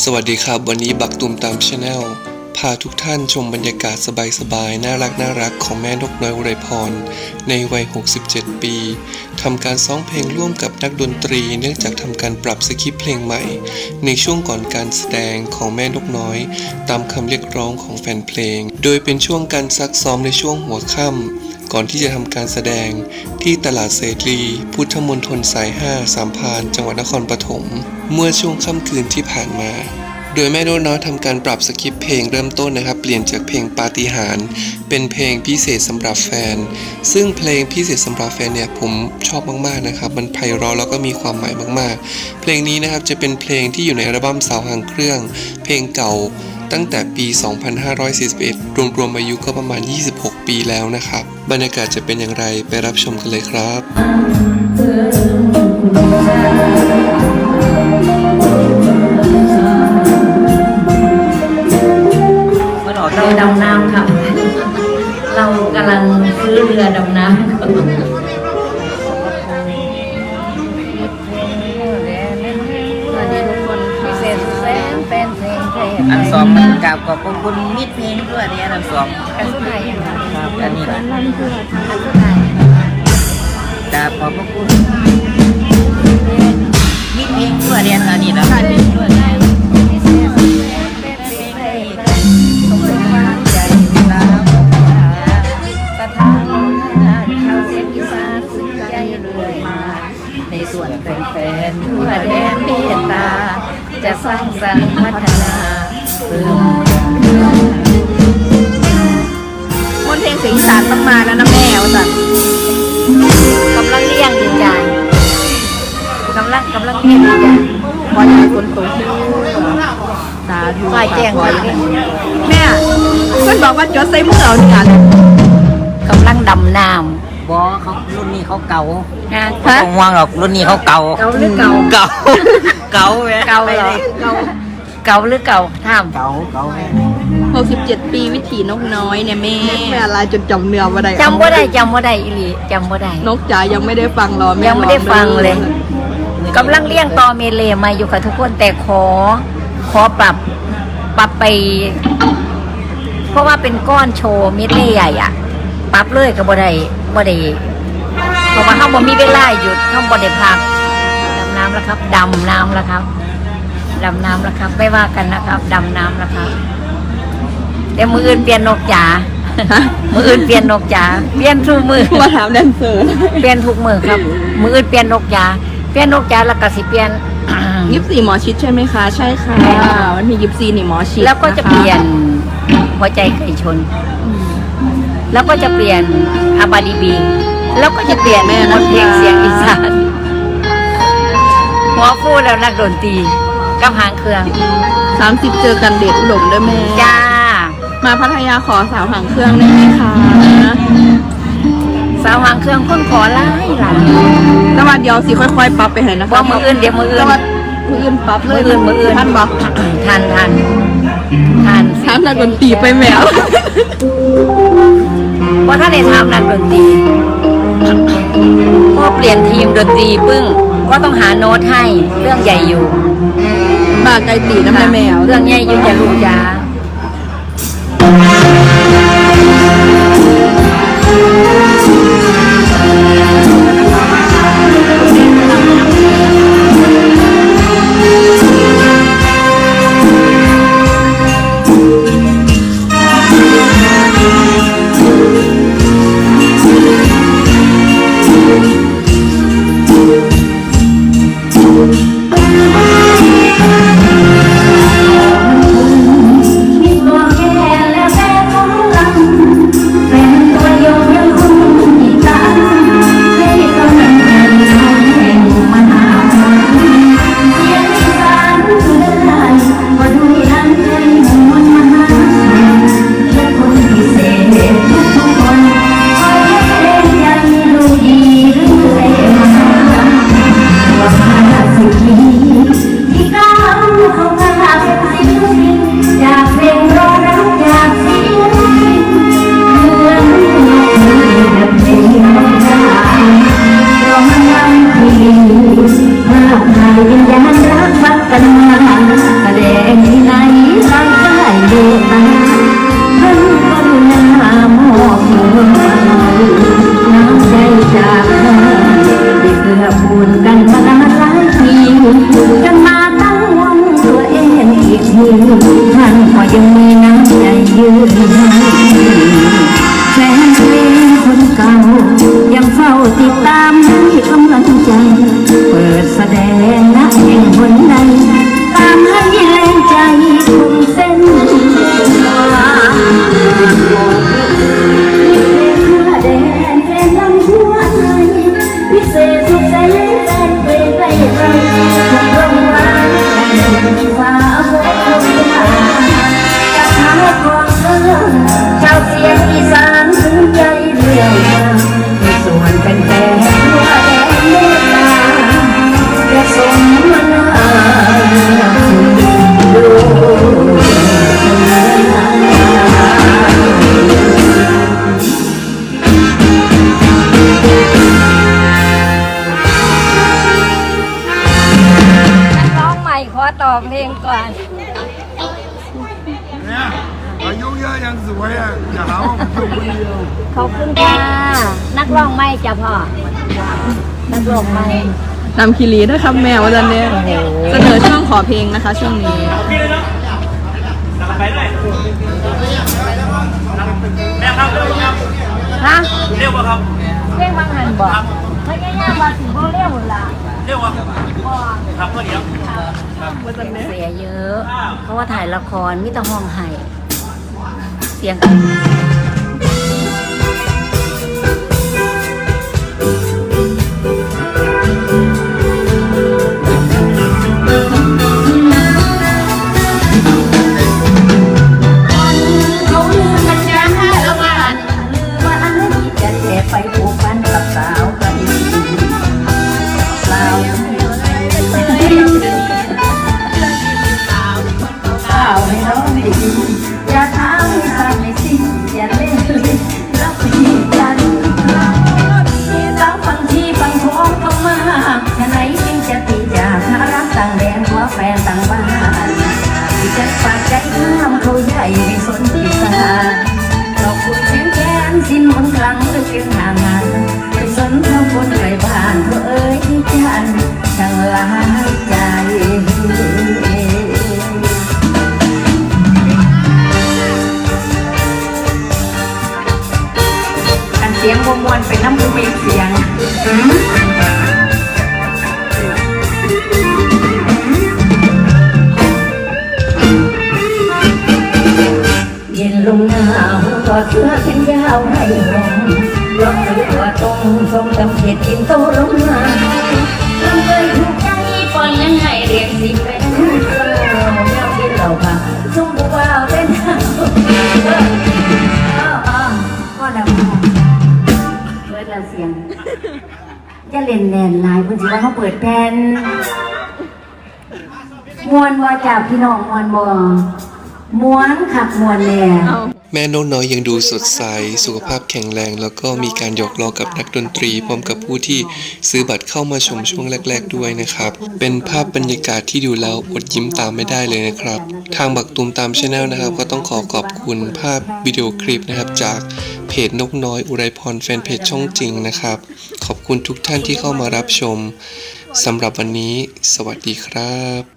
สวัสดีครับ วันนี้บักตุมตามชาแนลพาทุกท่านชมบรรยากาศสบายๆ น่ารักน่ารักของแม่นกน้อยอุไรพร ในวัย 67 ปีทำการซ้องเพลงร่วมกับนักดนตรี เนื่องจากทำการปรับสคริปต์เพลงใหม่ ในช่วงก่อนการแสดงของแม่นกน้อย ตามคำเรียกร้องของแฟนเพลง โดยเป็นช่วงการซักซ้อมในช่วงหัวค่ำ ก่อนที่จะทำการแสดงที่ตลาดเสรี พุทธมณฑลสาย 5 สามพานจังหวัดนครปฐมเมื่อช่วงค่ำคืนที่ผ่านมา โดยแม่นกน้อยทำการปรับสคริปต์เพลงเริ่มต้นนะครับ เปลี่ยนจากเพลงปาฏิหาริย์เป็นเพลงพิเศษสำหรับแฟน ซึ่งเพลงพิเศษสำหรับแฟนเนี่ยผมชอบมากๆนะครับ มันไพเราะแล้วก็มีความหมายมากๆ เพลงนี้นะครับจะเป็นเพลงที่อยู่ในอัลบั้มสาวหางเครื่อง เพลงเก่า ตั้งแต่ปี 2541 รวมๆอายุก็ประมาณ 26 ปีแล้วนะครับ บรรยากาศจะเป็นอย่างไรไปรับชมกันเลยครับมันอกเรือดำน้ำค่ะ เรากำลังซื้อเรือดำน้ำ ราบขอบพระคุณมิตรเพลงด้วยเนี่ยอันสองกันสุดท้ายอย่างไรครับอันนี้นะอันสุดท้ายกราบขอบพระคุณมิตรเพลงด้วยเนี่ยอันนี้นะพิเศษแฟนเพลงเพลงสมเป็นความใจลาประทานชาวเสียงอีสานสุดใจเรื่อยมาในส่วนแฟนๆทั่วแดนเมตตา จะสร้างสรรค์พัฒนาเพิ่ มมนต์เพลงเสียงอีสานต้องมาแล้วนะแม่วสันกำลังเลี้ยงอยู่จ้ะกำลังกำลังเลี้ยงอยู่จ้ะพอจะให้คนโตที่สาธุฝ่ายแจ้งขอไว้ให้เนี่ยแม่เพื่อนบอกว่าจดใส่มือเอาเนี่ยกำลังดำน้บอเขารุ่นนี้เขาเก่าำงานไม่ต้องห่วงหรอกรุ่นนี้เขาเก่าเก่าหรือเก่าเก่าเก่าแม่เก่าเหรอเก่า เก่าหรือเก่าท่ามเก่าเก่าแม่67 ปีวิถีนกน้อยเนี่ยแม่แม่อะไรจนจำเนื้อมาได้จำว่าได้จำว่าได้อีหลีจำว่าได้นกจ๋ายังไม่ได้ฟังรอแม่ยังไม่ได้ฟังเลยรอกำลังเลี้ยงตอเมเลมาอยู่กับทุกคนแต่ขอ ขอปรับปรับไป เพราะว่าเป็นก้อนโชว์เม็ดเล่ใหญ่อะปรับเลยก็บ่ได้บ่ได้เพราะว่าเขาบ่มีเวลาหยุดเขาบ่ได้พักดำน้ำแล้วครับดำน้ำแล้วครับ ดำน้ำแล้วครับไม่ว่ากันนะครับดำน้ำแล้วครับเดี๋ยวมืออื่นเปลี่ยนนกจ๋ามืออื่นเปลี่ยนนกจ๋าเปลี่ยนทุกมือมาถามแดนเซอร์เปลี่ยนทุกมือครับ มืออื่นเปลี่ยนนกจ๋าเปลี่ยนนกจ๋าแล้วก็สิเปลี่ยนยิบสี่หมอชิดใช่ไหมคะ ใช่ค่ะใช่ค่ะวันที่ยิบสี่นี่หมอชิดแล้วก็จะคเปลี่ยนหัวใจไก่ชน แล้วก็จะเปลี่ยนอาบาดีบี แล้วก็จะเปลี่ยนมนต์เพลงเสียงอีสานหัวฟูแล้วนักดนตรี กับหางเครื่องสามสิบเจอกันเดชอุดมด้วยแม่ จ้า มาพัทยาขอสาวหางเครื่องได้ไหมคะสาวหางเครื่องคนขอไล่หลายแต่ว่าเดี๋ยวสิค่อยๆปรับไปให้นะคะว่ามืออื่นเดี๋ยวมืออื่นแต่ว่ามืออื่นปรับเลมือยอื่นมืออื่น ท่านบอกทันทันทันท่านนักดนตรีไปแมว เพราะถ้าได้ทำนักดนตรีก็เปลี่ยนทีมดนตรีปึ้ง ก็ต้องหาโน้ตให้เรื่องใหญ่อยู่ บาไกลตีน้ำแม่แมว เรื่องใหญ่อยู่จะลูกจ้า ยุเยอะยังสวยอะอย่าหาว่าผมอยู่คนเดียวขอบคุณค่ะนักร้องไม่จ้ะพ่อนักร้องไม่นำคีรีด้วยครับแม่วันนี้โอ้โหเสนอช่วงขอเพลงนะคะ ช่วงนี้ฮะเรียกว่าครับเรียกว่าหันบอกพยายามมาถึงบ่เรียกหมดละเรียกว่าครับก็เดี๋ยวเสียเยอะ เพราะว่าถ่ายละครมิตรห้องไห้ เวนเป็นน้ำมูมีเสียงเย็นลงหนาวกอดเสื้อแขนยาวให้หอมลองถือตัวตรงทรงกำเขียดกินโตลงมาลำเคยถูกใจปอนยังไงเรียกสิเป็นเร้าแนวกินเหล้าค่ะชุ่มบ่าวเป็นหาวอ้าวอ้าวก็ดำ จะเล่นแนนลายเพิ่นสิว่าเขาเปิดแผ่นมวนว่าจากพี่น้องมวนบ่ม้วนขับมวนแน่แม่นกน้อยยังดูสดใส สุขภาพแข็งแรง แล้วก็มีการหยอกล้อกับนักดนตรี พร้อมกับผู้ที่ซื้อบัตรเข้ามาชมช่วงแรก ๆ ด้วยนะครับ เป็นภาพบรรยากาศที่ดูแล้วอดยิ้มตามไม่ได้เลยนะครับ ทางบักตูมตามชาแนลนะครับ ก็ต้องขอขอบคุณภาพวิดีโอคลิปนะครับจาก เพจนกน้อยอุไรพรแฟนเพจช่องจริงนะครับ ขอบคุณทุกท่านที่เข้ามารับชมสำหรับวันนี้ สวัสดีครับ